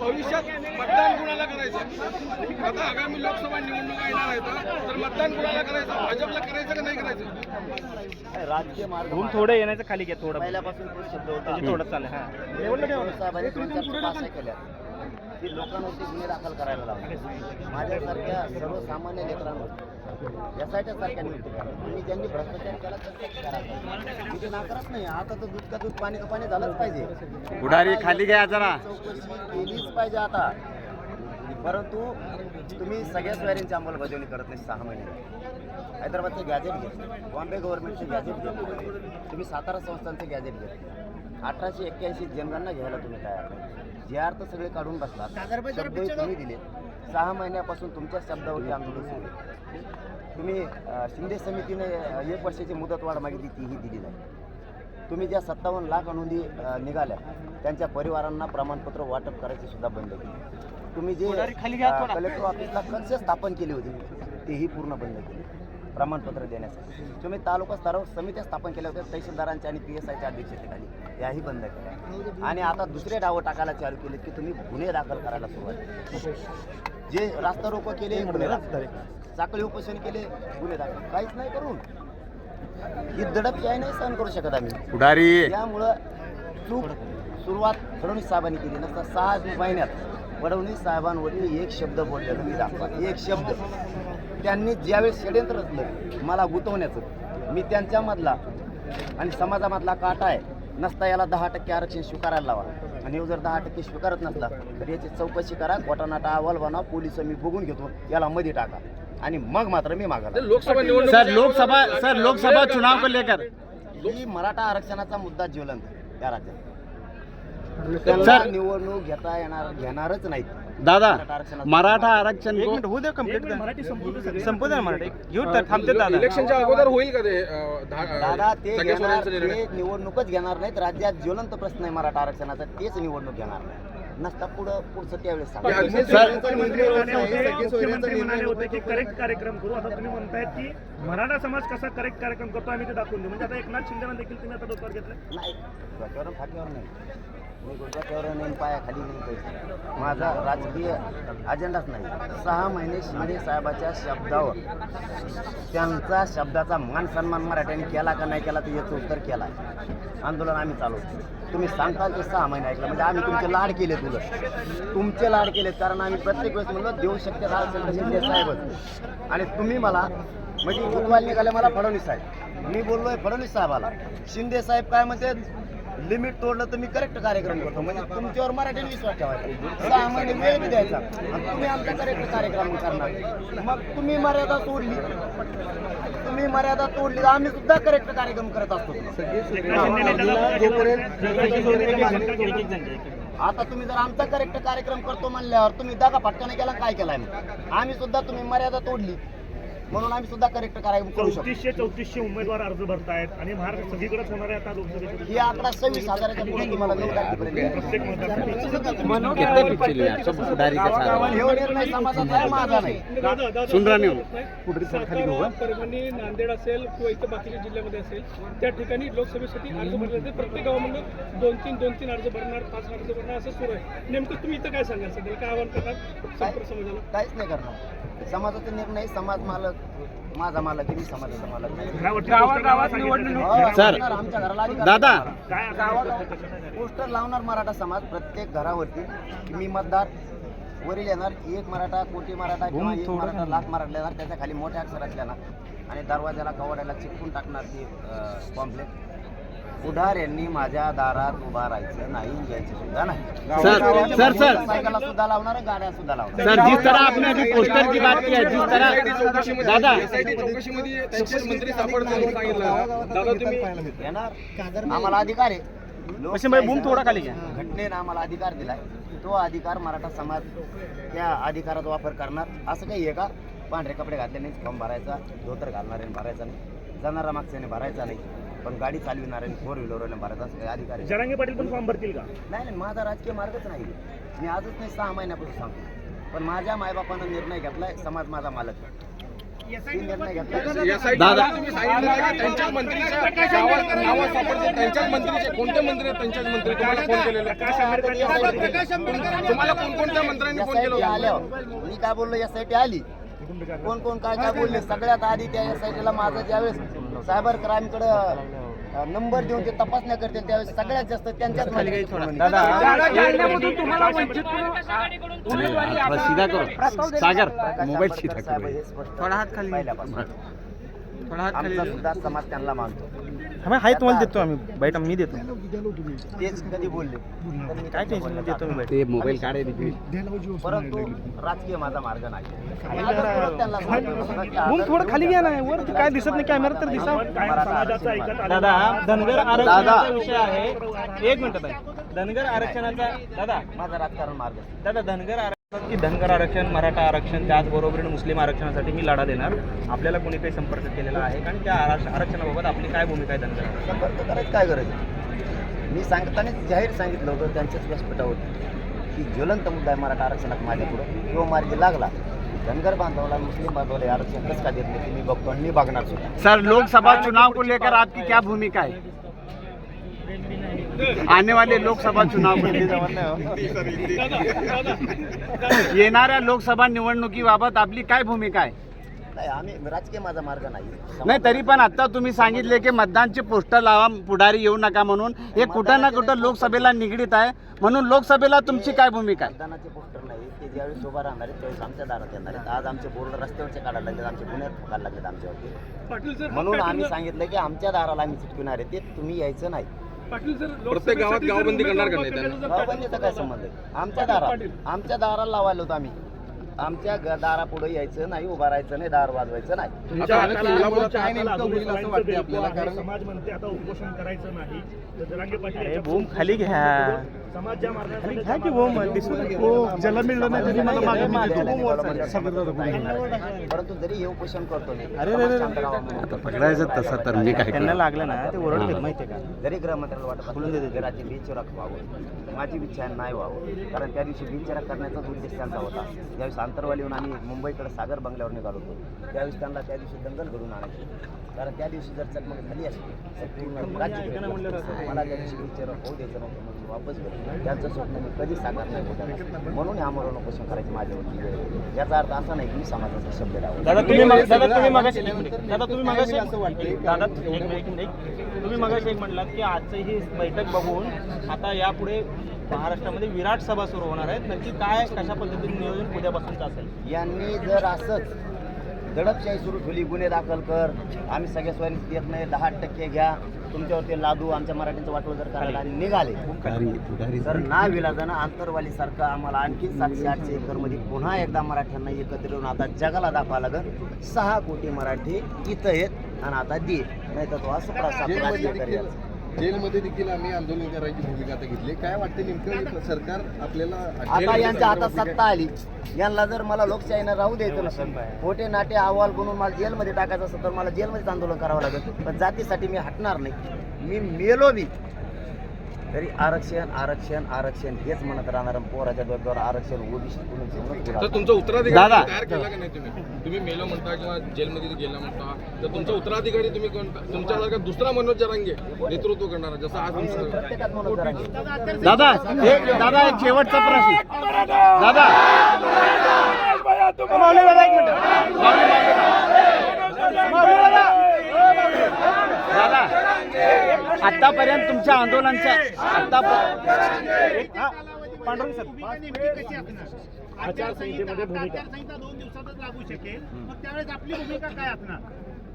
भविष्यात मतदान कुणाला करायचं? आता आगामी लोकसभा निवडणुका येणार आहेत तर मतदान कुणाला करायचं? भाजपला करायचं का नाही करायचं? राजकीय मार्ग धूम थोडं येण्याचं खाली घ्या थोडं. पहिल्यापासून तोच शब्द होता. थोडं चालेल हा. साहेबांनी केल्या. की लोकांवरती गुन्हे दाखल करायला लावले. माझ्यासारख्या सर्वसामान्य लेकरांवर. एसआयच्या सारख्या नियुक्ती तुम्ही ज्यांनी भ्रष्टाचार केला तर मी ते नाकारत नाही. आता तर दूध का दूध पाणी का पाणी झालंच पाहिजे. पुढारी खाली घ्या जरा. चौकशी केलीच पाहिजे आता. परंतु तुम्ही सगळ्या सोयऱ्यांची अंमलबजावणी करत नाही सहा महिने. हैदराबादचे गॅजेट घेतले बॉम्बे गव्हर्नमेंटचे गॅजेट घेतले तुम्ही सातारा संस्थांचे गॅजेट घेतले अठराशे एक्क्याऐंशी जनगणना घ्यायला तुम्ही तयार नाही जे तर सगळे काढून बसलात शब्दही तुम्ही दिले सहा महिन्यापासून तुमच्या शब्दावरती आंदोलन सुरू. तुम्ही शिंदे समितीने एक वर्षाची मुदतवाढ मागितली तीही दिली नाही. तुम्ही ज्या सत्तावन्न लाख अनुदी अ, निघाल्या त्यांच्या परिवारांना प्रमाणपत्र वाटप करायचे सुद्धा बंद केले. तुम्ही जे कलेक्टर ऑफिसला कक्ष स्थापन केली होती तेही पूर्ण बंद केली. प्रमाणपत्र देण्यासाठी. तुम्ही तालुका स्तरावर समित्या स्थापन केल्या होत्या तहसीलदारांच्या आणि पी एस आयच्या अध्यक्षतेखाली. याही बंद केल्या. आणि आता दुसरे डावं टाकायला चालू केले की तुम्ही गुन्हे दाखल करायला सुरुवात केली. जे रास्ता रोको केले गुन्हे दाखल साखळी उपोषण केले गुन्हे दाखल. काहीच नाही करून. ही दडप जी आहे नाही सहन करू शकत आम्ही. पुढारी. त्यामुळं चूक सुरुवात फडणवीस साहेबांनी केली नसता सहा महिन्यात फडणवीस साहेबांवरती एक शब्द बोललेलं. मी दाखवा एक शब्द. त्यांनी ज्यावेळेस षडयंत्र रचलं मला गुंतवण्याचं मी त्यांच्यामधला आणि समाजामधला काटा आहे नसता याला दहा टक्के आरक्षण स्वीकारायला लावा. आणि जर दहा टक्के स्वीकारत नसला तर याची चौकशी करा कोटानाटा अहवाल बनवा पोलीस मी बघून घेतो याला मध्ये टाका. आणि मग मात्र मी मागायला लोकसभा निवडणूक सर लोकसभा सर लोकसभा चुनाव को लेकर. ही मराठा आरक्षणाचा मुद्दा ज्वलंत आहे त्या राज्यात. निवडणूक घेता येणार घेणारच नाहीत. दादा मराठा आरक्षण एक मिनिट होऊ दे कंप्लीट संपू मराठी तर थांबते दादा. इलेक्शनच्या अगोदर होईल का ते दादा ते घेणार ते निवडणूकच घेणार नाहीत. राज्यात ज्वलंत प्रश्न आहे मराठा आरक्षणाचा. तेच निवडणूक घेणार नाही. नसता पुढं पुढचं त्यावेळेस करेक्ट कार्यक्रम करू. आता तुम्ही म्हणतायत की मराठा समाज कसा करेक्ट कार्यक्रम करतो आम्ही ते दाखवून देऊ. म्हणजे आता एकनाथ शिंदेना देखील तुम्ही आता डोक्यावर घेतलं नाही डोक्यावर नाही. मी डोक्यावर नेम पायाखाली नाही पैसे माझा राजकीय अजेंडाच नाही. सहा महिने शिंदे साहेबाच्या शब्दावर त्यांचा शब्दाचा मान सन्मान मराठ्यांनी केला का नाही केला तर याचं उत्तर केला आंदोलन आम्ही चालवतो. तुम्ही सांगताल ते सहा महिने ऐकलं म्हणजे आम्ही तुमचे लाड केले तुझं तुमचे लाड केलेत कारण आम्ही प्रत्येक वेळेस म्हणलो देऊ शक्य असेल शिंदे साहेबच. आणि तुम्ही मला म्हणजे उद्वाल निघाले मला फडणवीस साहेब. मी बोललोय फडणवीस साहेबाला. शिंदे साहेब काय म्हणते लिमिट तोडलं तर मी करेक्ट कार्यक्रम करतो. म्हणजे तुमच्यावर मराठीने विश्वास ठेवायचा. सहा महिने वेळ बी द्यायचा. आणि तुम्ही आमचा करेक्ट कार्यक्रम करणार. मग तुम्ही मर्यादा तोडली. तुम्ही मर्यादा तोडली. तर आम्ही सुद्धा करेक्ट कार्यक्रम करत असतो. आता तुम्ही जर आमचा करेक्ट कार्यक्रम करतो म्हणल्यावर तुम्ही दगा फटकाने केला काय केलाय आम्ही सुद्धा तुम्ही मर्यादा तोडली. म्हणून आम्ही सुद्धा करेक्ट कार्यक्रम करू शकतो. चौतीसशे चौतीसशे उमेदवार अर्ज भरतायत आणि महाराष्ट्र सगळीकडेच होणार आहे आता लोकसभेचे ही आकडा सव्वीस हजाराच्या पुढे तुम्हाला नऊ प्रत्येक हे परभणी नांदेड असेल किंवा इतर बाकीच्या जिल्ह्यामध्ये असेल त्या ठिकाणी लोकसभेसाठी अर्ज भरले जाते प्रत्येक गावामध्ये दोन तीन दोन तीन अर्ज भरणार पाच अर्ज भरणार असं सुरू आहे. नेमकं तुम्ही इथं काय सांगाल सध्या? काय आव्हान करणार? संपूर्ण समाजाला? काहीच नाही करणार. समाजाचा निर्णय समाज मालक माझा मालक आहे, मी समाजाचा मालक नाही. गावागावात निवडणूक हो, सर, आमच्या घराला अधिकार दादा. पोस्टर लावणार मराठा समाज प्रत्येक घरावरती. की मी मतदार वरील येणार एक मराठा कोटी मराठा किंवा एक मराठा लाख मराठा येणार त्याच्याखाली मोठ्या अक्षरात येणार आणि दरवाजाला कवाड्याला चिपकून टाकणार ती पॉम्पलेट पुढार यांनी माझ्या दारात उभा राहायचं नाही घ्यायचं सुद्धा नाही. Sir, sir, sir. सुद्धा लावणार गाड्या सुद्धा लावणार सर जिस तरह आपने अभी पोस्टर की बात की है जिस तरह चौकशीमध्ये दादा। SIT चौकशीमध्ये त्यांचेच मंत्री सापडतात म्हणून सांगितलं. दादा तुम्ही येणार? आम्हाला अधिकार आहे. वैसे मैं बूम थोड़ा खाली घ्या. घटनेनं आम्हाला अधिकार दिलाय. तो अधिकार मराठा समाज त्या अधिकाराचा वापर करणार. असं काही आहे का? पांढरे कपडे घातले नाही फॉर्म भरायचा धोतर घालणाऱ्याने भरायचा नाही जाणारा मागच्याने भरायचा नाही. पण गाडी चालविणार आणि फोर व्हीलर भरत असं काही अधिकार आहे जरांगे पाटील पण फॉर्म भरतील का? नाही नाही माझा राजकीय मार्गच नाही मी आजच नाही सहा महिन्यापासून सांगतो. पण माझ्या मायबापानं निर्णय घेतलाय समाज माझा मालक मी त्यांच्याच मंत्रीचे कोणते मंत्री त्यांच्याच मंत्री तुम्हाला फोन केलेले. तुम्हाला कोणकोणत्या मंत्र्यांनी फोन केलं काय बोललो टी आली. कोण कोण काय काय बोलले सगळ्यात आधी त्या एस आय टीला माझा ज्यावेळेस सायबर क्राईमकडे नंबर देऊन ते तपासण्या करते त्यावेळेस सगळ्यात जास्त त्यांच्याच करो सागर मोबाईल हे थोडा हात खाली. थोडा हात खाली सुद्धा समाज त्यांना मानतो हाय तुम्हाला देतो आम्ही. बाईट मी देतो. तेच कधी बोलले? तर मी काय टेन्शन बोलण्यात देतो मी. बाईट ते मोबाईल काढे परंतु राजकीय माझा मार्ग नाही. आदर थोडं खाली घ्या ना वर काय दिसत नाही कॅमेरा तर दिसा. दादा. धनगर दादा आरक्षणाचा विषय आहे. एक मिनिट ताई. धनगर आरक्षणाचा दादा. माझा राजकारण मार्ग दादा धनगर आरक्षण की धनगर आरक्षण मराठा आरक्षण त्याचबरोबरीने मुस्लिम आरक्षणासाठी मी लढा देणार. आपल्याला कोणी काही संपर्क केलेला आहे? आणि त्या आरक्ष- आरक्षणाबाबत आपली काय भूमिका आहे धनगर आरक्षण? संपर्क करायची काय गरज आहे? मी सांगताना जाहीर सांगितलं होतं त्यांच्याच व्यासपीठावर की ज्वलंत मुद्दा आहे मराठा आरक्षणात माझ्यापुढं तो मार्गी लागला धनगर बांधवाला मुस्लिम बांधवाला हे आरक्षण कसं का देत नाही ते मी बघतो आणि मी बघणार सुद्धा. सर लोकसभा चुनाव को लेकर आपकी क्या भूमिका है आने वाले लोकसभा चुनाव को येणाऱ्या लोकसभा निवडणुकीबाबत आपली काय भूमिका आहे? नाही आम्ही राजकीय माझा मार्ग नाही. नाही तरी पण आता तुम्ही सांगितले की मतदानचे पोस्टर लावा पुढारी येऊ नका म्हणून. हे कुठं ना कुठं लोकसभेला निगडीत आहे. म्हणून लोकसभेला तुमची काय भूमिका आहे? मतदानाचे पोस्टर नाही ते ज्यावेळेस उभा राहणार आहेत त्यावेळेस आमच्या दारात येणार आहेत. आज आमचे बोर्ड रस्त्यावरचे काढायला लागलेत आमचे पुण्यात काढायला लागलेत आमच्यावरती. पाटील सर म्हणून आम्ही सांगितलं की आमच्या दाराला आम्ही चिटकविणार आहे ते तुम्ही यायचं नाही. प्रत्येक गावात गावबंदी करणार का नाही त्यांना? गावबंदीचा काय संबंध आहे आमच्या दारात आमच्या दाराला लावायला होतो आम्ही आमच्या ग- दारापुढे यायचं नाही उभा राहायचं नाही दार वाजवायचं नाही तुमच्या आता हाताला सोलापुरात काय हाताला नेमकं अजून होईल असं स्वाईनचं वाटतंय देतो आपल्याला? आहे. कारण- समाज म्हणते आता उपोषण करायचं नाही तर जरांगे पाटील अरे, याच्या बूम पुढे खाली घ्या. समाज ज्या मार्गाने खाली चालला, घ्या की त्या बूम, मार्गाने दिसू चालला. नको. ज्याला मिळलं नाही मला देतो. वर. नाही, परंतु जरी हे उपोषण करतो मी अरे, अरे, अरे. शांत राहावं म्हणून. आता पकडायचं तसं तर मी काय त्यांना करू? लागलं ना ते ओरडतील माहितीये का जरी गृहमंत्र्याला वाटत असेल की घराची बिचरा व्हावं माझी इच्छा आहे नाही व्हावं कारण त्या दिवशी बिचरा करण्याचाच उद्देश त्यांचा होता ज्यावेळेस आंतरवाली येऊन आम्ही मुंबईकडे सागर बंगल्यावर निघालो होतो त्यावेळेस त्यांना त्या दिवशी दंगल घडून आणायची कारण त्या दिवशी जर चकमक झाली असती तर पूर्ण राज्य असतं. मला त्या दिवशी बिचरा होऊ द्यायचं नव्हतं म्हणून मी वापस गेलो त्यांचं स्वप्न मी कधी साकार नाही होतं म्हणून हे आम्हाला उपोषण करायची आली. याचा अर्थ असा नाही की मी समाजाचा शब्द लावला दादा तुम्ही मग- दादा तुम्ही मगाशी. दादा तुम्ही मगाशी दादा एक मिनिट, एक मिनिट. तुम्ही मगाशी एक म्हणलात की आजची ही बैठक बघून आता यापुढे महाराष्ट्रामध्ये विराट सभा सुरू होणार आहेत नक्की काय कशा पद्धतीने नियोजन उद्यापासूनच असेल यांनी जर असंच दडपशाही सुरू ठेवली गुन्हे दाखल कर. आम्ही सगळ्या स्वारी देत नाही दहा टक्के घ्या. तुमच्यावरती लादू आमच्या मराठीचं वाटलं जर करायला आणि निघाले. तर ना विलाजानं आंतरवाली सारखं आम्हाला आणखी सातशे आठशे एकरमध्ये पुन्हा एकदा मराठ्यांना एकत्र येऊन आता जगाला दाखवा लागेल. सहा कोटी मराठी इथं आहेत आणि आता दे नाही तर तो असं प्रसाद. जेलमध्ये देखील आम्ही आंदोलन करायची भूमिका आता घेतली. काय वाटतं नेमकं सरकार आपल्याला आता यांच्या हातात सत्ता आली. यांना जर मला लोकशाहीनं राहू द्यायचं नसेल खोटे नाटे अहवाल बनवून मला जेलमध्ये टाकायचं असेल तर मला जेलमध्येच आंदोलन करावं लागेल. पण जातीसाठी मी हटणार नाही. मी मेलो बी तरी आरक्षण आरक्षण आरक्षण हेच म्हणत राहणार पोराच्या डोक्यावर आरक्षण ओबीसी तर. तुमचा उत्तराधिकारी दादा. तयार केला का नाही तुम्ही? तुम्ही मेलो म्हणता किंवा जेलमध्ये गेला म्हणता. तर तुमचा उत्तराधिकारी तुम्ही कोणता तुमच्यासारखा दुसरा मनोज जरांगे नेतृत्व करणार जसं आज प्रत्येकात दादा एक दादा एक शेवटचा प्रश्न. दादा. माऊली दादा एक मिनिट. माऊली, माऊली. माऊली दादा. दादा. आतापर्यंत तुमच्या आंदोलनाच्या आता पांडुरंग सर आचारसंहितेमध्ये भूमिका. आचारसंहिता दोन दिवसातच लागू शकेल. मग त्यावेळेस आपली भूमिका काय असणार?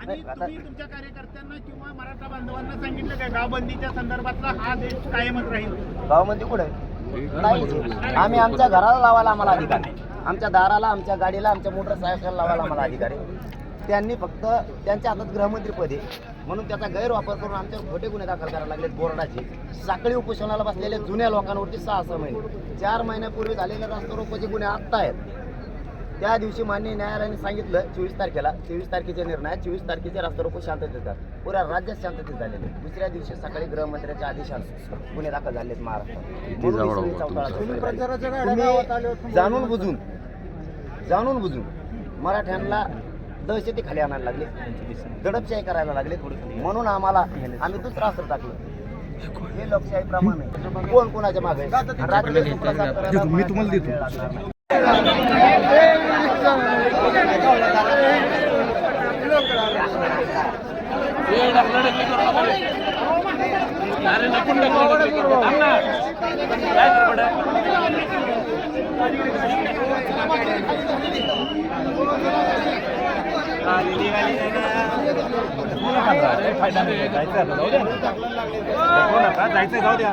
आणि तुम्ही तुमच्या कार्यकर्त्यांना किंवा मराठा बांधवांना सांगितलं काय? गावबंदीच्या संदर्भातला हा देश कायमच राहील. गावामध्ये कुठे? नाही. आम्ही आमच्या घराला लावायला आम्हाला अधिकार आहे. आमच्या दाराला आमच्या गाडीला आमच्या मोटरसायकल लावायला आम्हाला अधिकार आहे त्यांनी फक्त त्यांच्या हातात गृहमंत्री पद आहे. म्हणून त्याचा गैरवापर करून आमच्यावर खोटे गुन्हे दाखल करायला लागलेत बोर्डाचे. साखळी उपोषणाला बसलेल्या जुन्या लोकांवरती सहा सहा महिने. चार महिन्यापूर्वी झालेले रस्ता रोकोचे गुन्हे आत्ता आहेत. त्या दिवशी मान्य न्यायालयाने सांगितलं चोवीस तारखेला तेवीस तारखेच्या निर्णयात चोवीस तारखेचे रास्ता रोको शांततेत पुऱ्या राज्यात शांततेत झालेले दुसऱ्या दिवशी सकाळी गृहमंत्र्याच्या आदेशानं गुन्हे दाखल झालेत महाराष्ट्रात. जाणून बुजून. जाणून बुजून. मराठ्यांना दहशती खाली आणायला लागले. दडपशाही करायला लागले म्हणून आम्हाला आम्ही दुसरा अस्त्र टाकलं. हे लोकशाही प्रमाण आहे कोण कोणाच्या मागे? मी तुम्हाला देतो. जायचं जाऊ द्या.